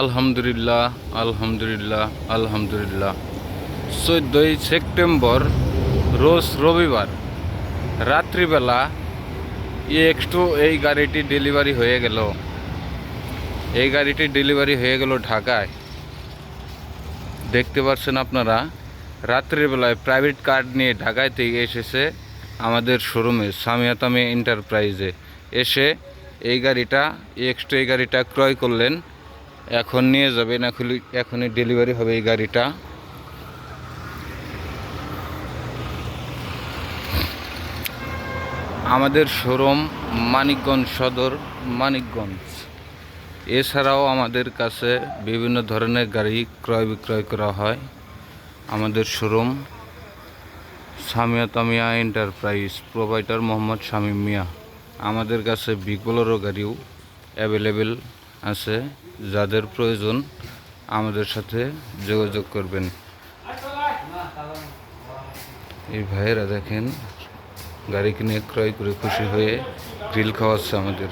আলহামদুলিল্লাহ আলহামদুলিল্লাহ আলহামদুলিল্লাহ। চোদ্দোই সেপ্টেম্বর, রোজ রবিবার, রাত্রিবেলা একটু এই গাড়িটি ডেলিভারি হয়ে গেল। এই গাড়িটি ডেলিভারি হয়ে গেল ঢাকায়। দেখতে পাচ্ছেন আপনারা, রাত্রিবেলায় প্রাইভেট কার নিয়ে ঢাকায় থেকে এসেছে আমাদের শোরুমে, সামিয়াতামি এন্টারপ্রাইজে। এসে এই গাড়িটা এক্সট্রা এই গাড়িটা ক্রয় করলেন। এখন নিয়ে যাবেন এখনই এখনই ডেলিভারি হবে এই গাড়িটা। আমাদের শোরুম মানিকগঞ্জ সদর, মানিকগঞ্জ। এছাড়াও আমাদের কাছে বিভিন্ন ধরনের গাড়ি ক্রয় বিক্রয় করা হয় আমাদের showroom Samia Tamia enterprise provider Mohammad Shamim Mia. আমাদের কাছে বিগবলেরও গাড়িও অ্যাভেলেবেল আছে, যাদের প্রয়োজন আমাদের সাথে যোগাযোগ করবেন। এই ভাইয়েরা দেখেন, গাড়ি কিনে ক্রয় করে খুশি হয়ে গ্রিল খাওয়াচ্ছে আমাদের।